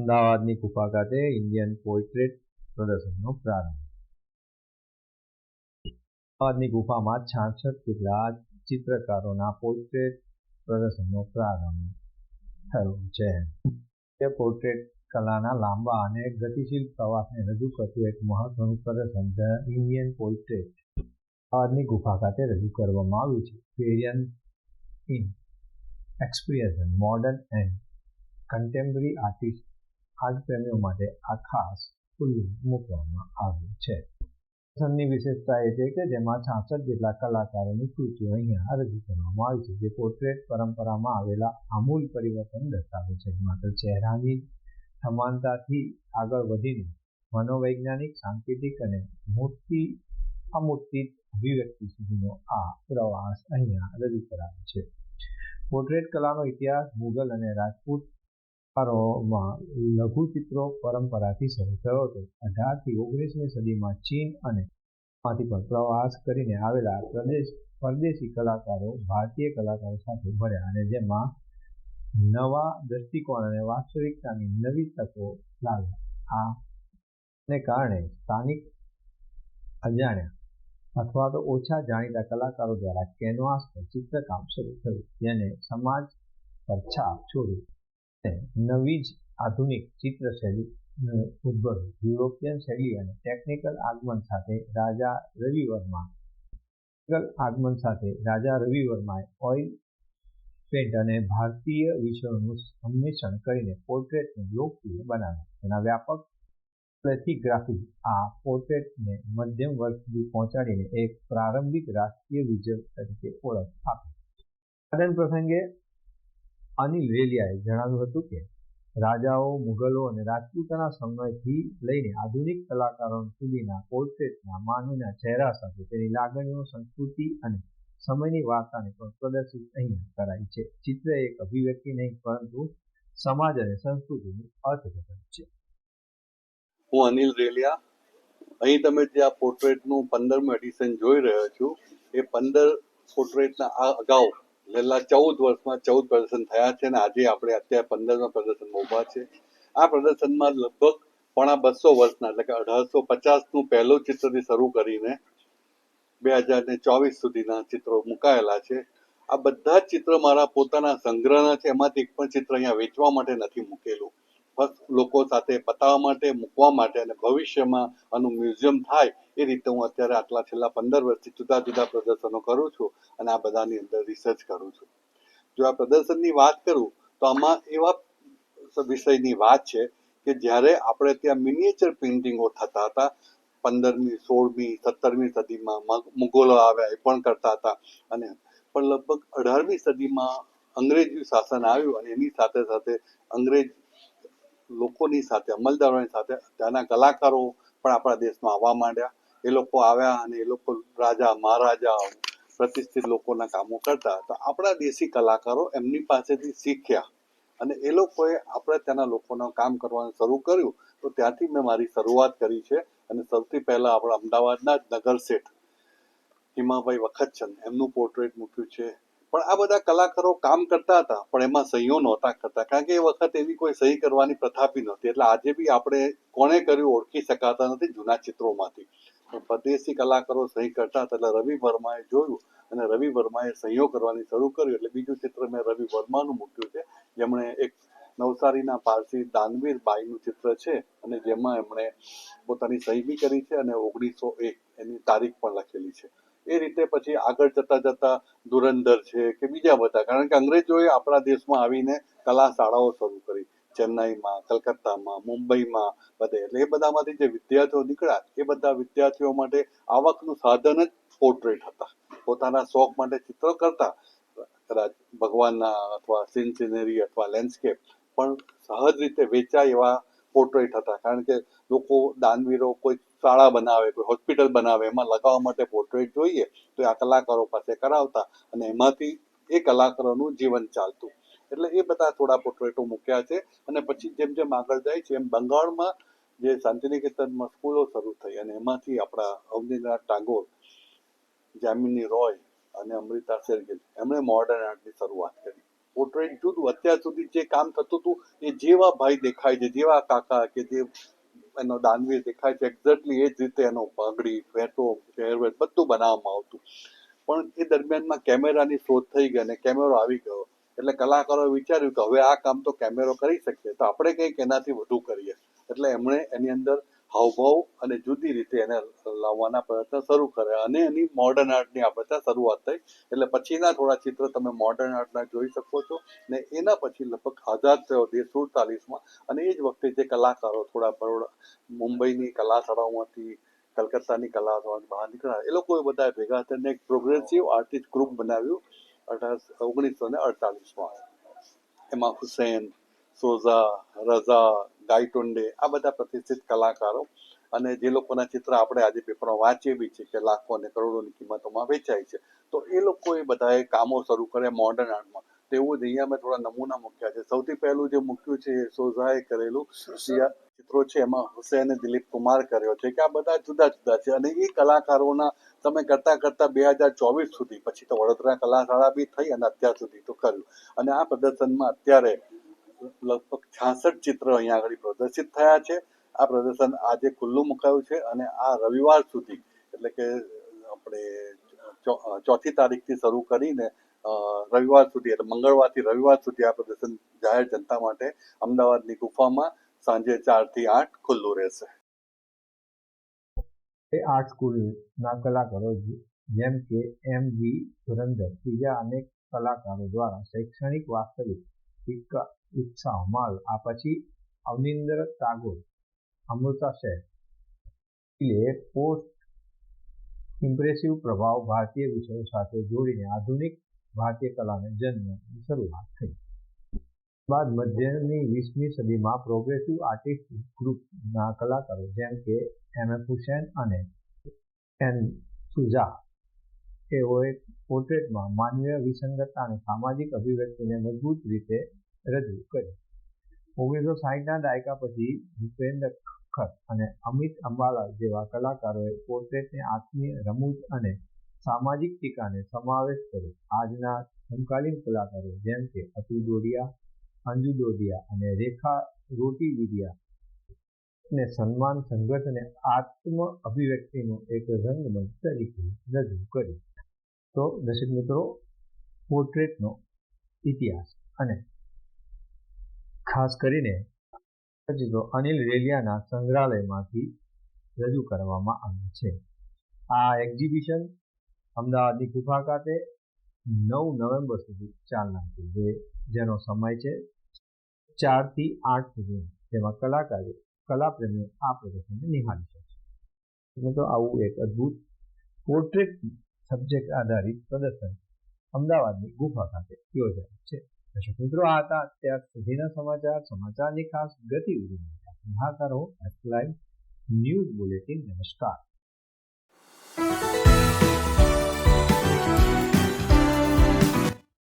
અમદાવાદની કુફા ખાતે Indian portrait પ્રદર્શનનો પ્રારંભ. અમદાવાદની ગુફામાં છાસઠ જેટલા ચિત્રકારોના પોર્ટ્રેટ પ્રદર્શનનો પ્રારંભ થયો છે. તે પોર્ટ્રેટ કલાના લાંબા અને ગતિશીલ પ્રવાસને રજૂ કરતું એક મહત્વનું પ્રદર્શન ધ ઇન્ડિયન પોર્ટ્રેટ અમદાવાદની ગુફા ખાતે રજૂ કરવામાં આવ્યું છે. Variant in experience modern and contemporary artist art પ્રેમીઓ માટે આ ખાસ ખુલ્લું મૂકવામાં આવ્યું છે. પ્રસંગની વિશેષતા એ છે કે જેમાં છાસઠ જેટલા કલાકારોની કૃતિઓ અહીંયા રજૂ કરવામાં આવી છે, જે પોર્ટ્રેટ પરંપરામાં આવેલા આમૂલ પરિવર્તન દર્શાવે છે. માત્ર ચહેરાની સમાનતાથી આગળ વધીને મનોવૈજ્ઞાનિક, સાંકેતિક અને મૂર્તિ અમૂર્તિત અભિવ્યક્તિ સુધીનો આ પ્રવાસ અહીંયા રજૂ કરાયો છે. પોર્ટ્રેટ કલાનો ઇતિહાસ મુગલ અને રાજપૂત માં લઘુચિત્રો પરંપરાથી શરૂ થયો હતો. અઢારથી ઓગણીસમી સદીમાં ચીન અને માંથી પણ પ્રવાસ કરીને આવેલા પ્રદેશ, પરદેશી કલાકારો, ભારતીય કલાકારો સાથે ભળ્યા અને જેમાં નવા દ્રષ્ટિકોણ અને વાસ્તવિકતાની નવી તકો લાવ્યા આ ને કારણે સ્થાનિક અજાણ્યા અથવા તો ઓછા જાણીતા કલાકારો દ્વારા કેનવાસ પર ચિત્રકામ શરૂ થયું, જેને સમાજ પર છાપ છોડી નવી જ આધુનિક ચિત્રશૈલી ઉદ્ભવી યુરોપિયન શૈલી અને ટેકનિકલ આગમન સાથે રાજા રવિવર્મા આગમન સાથે રાજા રવિવર્માએ ઓઇલ પેન્ટ અને ભારતીય વિષયોનું સંમિશ્રણ કરીને પોર્ટ્રેટને લોકપ્રિય બનાવ્યા. તેના વ્યાપક પ્લેથિગ્રાફી આ પોર્ટ્રેટને મધ્યમ વર્ગ સુધી પહોંચાડીને એક પ્રારંભિક રાષ્ટ્રીય વિજય તરીકે ઓળખ આપી. ઉદઘાટન પ્રસંગે અનિલ રેલિયાએ જણાવ્યું હતું કે, રાજાઓ, મુગલો અને રાજપૂતોના સમયથી લઈને આધુનિક કલાકારો સુધીના પોર્ટ્રેટના માનવીના ચહેરા સાથે તેની લાગણીઓ, સંસ્કૃતિ અને સમયની વાર્તાને પણ પ્રદર્શિત અહીં કરાઈ છે. ચિત્ર એક અભિવ્યક્તિ નહીં, પરંતુ સમાજ અને સંસ્કૃતિનું અર્થઘટન છે. હું અનિલ રેલિયા. અહીં તમે જે આ પોર્ટ્રેટનું પંદરમું એડિશન જોઈ રહ્યો છું, એ પંદર પોર્ટ્રેટના આ અગાઉ છેલ્લા ચૌદ વર્ષમાં ચૌદ પ્રદર્શન થયા છે અને આજે આપણે અત્યારે પંદરમા પ્રદર્શનમાં ઊભા છે. આ પ્રદર્શનમાં લગભગ પોણા બસો વર્ષના, એટલે કે અઢારસો પચાસનું પહેલું ચિત્રથી શરૂ કરીને બે હજાર ને ચોવીસ સુધીના ચિત્રો મુકાયેલા છે. આ બધા જ ચિત્ર મારા પોતાના સંગ્રહના છે. એમાંથી એક પણ ચિત્ર અહીંયા વેચવા માટે નથી મૂકેલું. લોકો સાથે બતાવવા માટે, મૂકવા માટે અને ભવિષ્યમાં આનું મ્યુઝિયમ થાય એ રીતે હું અત્યારે આટલા છેલ્લા પંદર વર્ષથી જુદા જુદા પ્રદર્શનો કરું છું અને આ બધાની અંદર રિસર્ચ કરું છું. જો આ પ્રદર્શનની વાત કરું તો આમાં એવા વિષયની વાત છે કે જ્યારે આપણે ત્યાં મિનિએચર પેઇન્ટિંગો થતા હતા, પંદરમી, સોળમી, સત્તરમી સદીમાં મુગલો આવ્યા એ પણ કરતા હતા અને પણ લગભગ અઢારમી સદીમાં અંગ્રેજી શાસન આવ્યું અને એની સાથે સાથે અંગ્રેજ લોકોની સાથે, અમલદારોની સાથે, ત્યાંના કલાકારો પણ આપણા દેશમાં આવવા માંડ્યા. એ લોકો આવ્યા અને એ લોકો રાજા, મહારાજા, પ્રતિષ્ઠિત લોકોના કામો કરતા. તો આપણા દેશી કલાકારો એમની પાસેથી શીખ્યા અને એ લોકોએ આપણે ત્યાંના લોકોના કામ કરવાનું શરૂ કર્યું. તો ત્યાંથી મેં મારી શરૂઆત કરી છે અને સૌથી પહેલા આપણા અમદાવાદના જ નગર શેઠ, હિમાભાઈ વખતચંદ. એમનું પોર્ટ્રેટ મૂક્યું છે. પણ આ બધા કલાકારો કામ કરતા હતા, પણ એમાં સહીઓ નહોતા કરતા. કારણ કે એ વખત એવી કોઈ સહી કરવાની પ્રથા બી નહોતી. એટલે આજે બી આપણે કોણે કર્યું ઓળખી શકાતા નથી જૂના ચિત્રોમાંથી. પરદેશી કલાકારો સહી કરતા હતા. એટલે રવિ વર્માએ જોયું અને રવિ વર્માએ સહીઓ કરવાની શરૂ કર્યું એટલે બીજું ચિત્ર મેં રવિ વર્માનું મૂક્યું છે. જેમણે એક નવસારીના પારસી દાનવીર બાઈનું ચિત્ર છે અને જેમાં એમણે પોતાની સહી બી કરી છે અને ઓગણીસો એક એની તારીખ પણ લખેલી છે. એ રીતે પછી આગળ જતા જતા ધુરંધર છે કે બીજા બધા. કારણ કે અંગ્રેજોએ આપણા દેશમાં આવીને કલા શાળાઓ શરૂ કરી. ચેન્નાઈમાં, કલકત્તામાં, મુંબઈમાં બધે. એટલે એ બધામાંથી જે વિદ્યાર્થીઓ નીકળ્યા, એ બધા વિદ્યાર્થીઓ માટે આવકનું સાધન જ પોર્ટ્રેટ હતા. પોતાના શોખ માટે ચિત્રો કરતા. કદાચ ભગવાનના અથવા સીન સિનેરી અથવા લેન્ડસ્કેપ પણ સહજ રીતે વેચાય એવા પોર્ટ્રેટ હતા. કારણ કે લોકો દાનવીરો કોઈ શાળા બનાવે, કોઈ હોસ્પિટલ બનાવે, એમાં લગાવવા માટે પોર્ટ્રેટ જોઈએ, તો આ કલાકારો પાસે કરાવતા અને એમાંથી એ કલાકારોનું જીવન ચાલતું. એટલે એ બધા થોડા પોર્ટ્રેટો મૂક્યા છે અને પછી જેમ જેમ આગળ જાય છે, એમ બંગાળમાં જે શાંતિનિકેતનમાં સ્કૂલો શરૂ થઈ અને એમાંથી આપણા અવનીનાથ ટાગોર, જામિની રોય અને અમૃતા શેરગિલ એમણે મોડર્ન આર્ટની શરૂઆત કરી. પોર્ટ્રેટ જુદું, અત્યાર સુધી જે કામ થતું હતું, એ જેવા ભાઈ દેખાય છે, જેવા કાકા કે જે એનો દાનવીર દેખાય છે. એક્ઝેક્ટલી એ જ રીતે એનો પાઘડી ફેટો ચહેરવેટ બધું બનાવવામાં આવતું. પણ એ દરમિયાનમાં કેમેરાની શોધ થઈ ગઈ અને કેમેરો આવી ગયો. એટલે કલાકારોએ વિચાર્યું કે હવે આ કામ તો કેમેરો કરી શકીએ. તો આપણે કંઈક એનાથી વધુ કરીએ. એટલે એમણે એની અંદર હાવભાવ અને જુદી રીતે એને લાવવાના પ્રયત્ન શરૂ કર્યા અને એની મોડર્ન આર્ટની આપણે ત્યાં શરૂઆત થઈ. એટલે પછીના થોડા ચિત્ર તમે મોડર્ન આર્ટના જોઈ શકો છો. ને એના પછી લગભગ આઝાદ થયો દેશ સુડતાલીસમાં. અને એ જ વખતે જે કલાકારો થોડા બરોડા, મુંબઈની કલાશાળાઓમાંથી, કલકત્તાની કલા બહાર નીકળ્યા. એ લોકોએ બધા ભેગા થઈને એક પ્રોગ્રેસિવ આર્ટિસ્ટ ગ્રુપ બનાવ્યું અઢાર, ઓગણીસો ને અડતાલીસમાં. એમાં હુસેન સોઝા રઝા ગાયટુંડે આ બધા પ્રતિષ્ઠિત કલાકારો. અને જે લોકોના ચિત્ર આપણે આજે પેપરમાં વાંચીએ બી છે કે લાખો અને કરોડોની કિંમતોમાં વેચાય છે. તો એ લોકોએ બધાએ કામો શરૂ કર્યા મોડર્ન આર્ટમાં તો એવું જ અહીંયા મેં થોડા નમૂના મૂક્યા છે. સૌથી પહેલું જે મૂક્યું છે એ સોઝાએ કરેલું ચિત્રો છે એમાં હુસેન દિલીપ કુમાર કર્યો છે કે આ બધા જુદા જુદા છે. અને એ કલાકારોના તમે કરતા કરતા બે હજાર ચોવીસ સુધી પછી તો વડોદરા કલા શાળા બી થઈ અને અત્યાર સુધી તો કર્યું. અને આ પ્રદર્શનમાં અત્યારે લગભગ છાસઠ ચિત્ર અહીંયા આગળ પ્રદર્શિત થયા છે. આ પ્રદર્શન આજે ખુલ્લું મુકાયું છે અને આ રવિવાર સુધી, એટલે કે આપણે ચોથી તારીખથી શરૂ કરીને રવિવાર સુધી, એટલે મંગળવારથી રવિવાર સુધી આ પ્રદર્શન જાહેર જનતા માટે અમદાવાદની ગુફામાં સાંજે ચારથી આઠ ખુલ્લું રહેશે. એ આર્ટ સ્કૂલના કલાકારો જેમ કે એમ વી ધુરંધર બીજા અનેક કલાકારો દ્વારા શૈક્ષણિક વાસ્તવિક વિક- વિકસાવવામાં આ પછી અવનિંદર ટાગોર, અમૃતા શેર એ પોસ્ટ ઇમ્પ્રેસિવ પ્રભાવ ભારતીય વિષયો સાથે જોડીને આધુનિક ભારતીય કલાને જન્મની શરૂઆત થઈ. બાદ મધ્યની વીસમી સદીમાં પ્રોગ્રેસિવ આર્ટિસ્ટ ગ્રુપના કલાકારો જેમ કે એમ એફ હુસેન અને એન સુઝા, તેઓએ પોર્ટ્રેટમાં માનવીય વિસંગતતા અને સામાજિક અભિવ્યક્તિને મજબૂત રીતે રજૂ કરી ઓગણીસો સાહીઠના દાયકા પછી ભૂપેન્દ્ર ખર અને અમિત અંબાલા જેવા કલાકારોએ પોર્ટ્રેટને આત્મીય રમૂજ અને સામાજિક ટીકાને સમાવેશ કર્યો. આજના સમકાલીન કલાકારો જેમ કે અતુલ ડોડિયા અંજુ દોડિયા અને રેખા રોટી વિડિયા ને સન્માન અને આત્મ અભિવ્યક્તિનું એક રંગમંચ તરીકે રજૂ કર્યું. તો દર્શક મિત્રો, પોર્ટ્રેટનો ઇતિહાસ અને ખાસ કરીને ચિત્રો અનિલ રેલિયાના સંગ્રહાલયમાંથી રજૂ કરવામાં આવ્યું છે. આ એક્ઝિબિશન અમદાવાદની ગુફા ખાતે નવ નવેમ્બર સુધી ચાલનાર છે જેનો સમય છે ચારથી આઠ સુધી. જેમાં કલાકારો, કલાપ્રેમીઓ આ પ્રદર્શનને નિહાળી શકશે મિત્રો, આવું એક અદ્ભુત પોર્ટ્રેટ સબ્જેક્ટ આધારિત પ્રદર્શન અમદાવાદની ગુફા ખાતે યોજાયું છે. દર્શક મિત્રો આ હતા અત્યાર સુધીના સમાચાર સમાચારની ખાસ ગતિવિધિ નિહાળતા રહો એસ ન્યૂઝ બુલેટિન નમસ્કાર